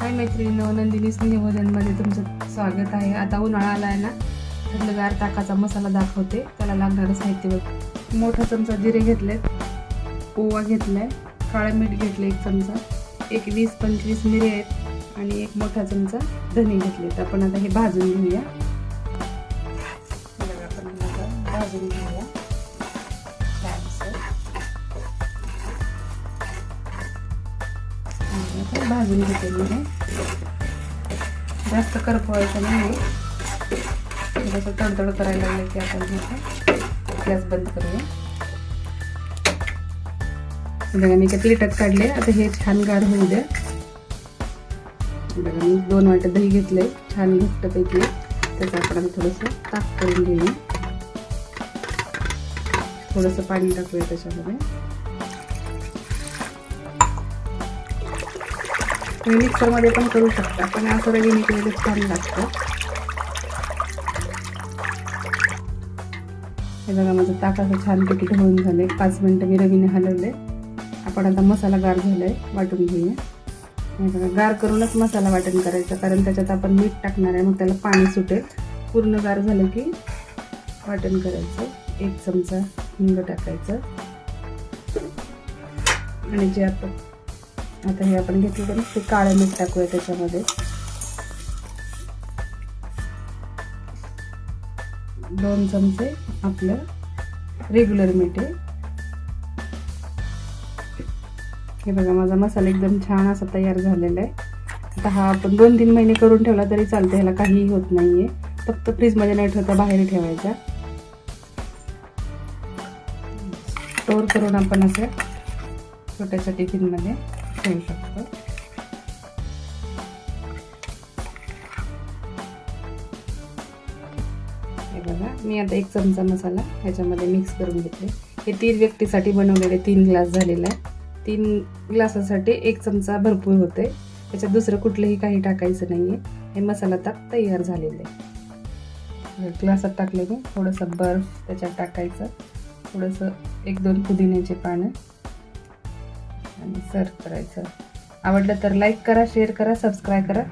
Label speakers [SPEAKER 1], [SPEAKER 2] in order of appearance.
[SPEAKER 1] हाय मैत्रिणी नंदिनी स्नेहभोजनमध्ये तुमचं स्वागत आहे. आता उन्हाळा आला आहे ना थंडगार ताकाचा मसाला दाखवते. त्याला लागणारं साहित्य बघ. मोठा चमचा जिरे घेतलेत ओवा घेतलाय काळं मीठ घेतलं एक चमचा एक वीस पंचवीस मिरे आहेत आणि एक मोठा चमचा धने घेतलेत. आपण आता हे भाजून घेऊया. आणि भाजून घेते मी हे जास्त करपवायचं नाही थोडंसं तडतड करायला लागलं की आपण हे गॅस बंद करूया. बघा मी ते प्लेटात काढले. आता हे छान गार होऊ द्या. बघा मी दोन वाटे दही घेतले छान घट्टपैकी. त्याचं आपण आम्ही थोडंसं ताक करून घेऊया थोडंसं पाणी टाकूया त्याच्यामध्ये. तुम्ही मिक्सरमध्ये पण करू शकता पण असं रवीने केलेलं छान लागतं. हे बघा माझं ताक असं छानपैकी ढवळून झाले पाच मिनटं मी रवीने हलवले आपण आता मसाला गार झालाय वाटून घेऊया. हे बघा गार करूनच मसाला वाटण करायचं कारण त्याच्यात आपण मीठ टाकणार आहे मग त्याला पाणी सुटेल. पूर्ण गार झालं की वाटण करायचं. एक चमचा हिंग टाकायचं. आणि जे आपण आता हे आपण घेतलं ते काळं मीठ टाकूया त्याच्यामध्ये. दोन चमचे आपलं रेग्युलर मीठ आहे. हे बघा माझा मसाला एकदम छान असा तयार झालेला आहे. आता हा आपण दोन तीन महिने करून ठेवला तरी चालतं ह्याला काहीही होत नाही आहे फक्त फ्रीजमध्ये नाही ठेवता बाहेर ठेवायचा. स्टोअर करून आपण असं छोट्याशा टिफिनमध्ये ठेवू शकतो हे बघा मी आता एक चमचा मसाला ह्याच्यामध्ये मिक्स करून घेतले. हे तीन व्यक्तीसाठी बनवलेले तीन ग्लास झालेला आहे तीन ग्लासासाठी एक चमचा भरपूर होते. त्याच्यात दुसरं कुठलंही काही टाकायचं नाही आहे हे मसाला ताक तयार झालेलं आहे. ग्लासात टाकले मी थोडंसं बर्फ त्याच्यात टाकायचं. थोडंसं एक दोन पुदिन्याचे पानं. आणि सर्व करायचं. आवडलं तर लाईक करा शेअर करा सबस्क्राईब करा.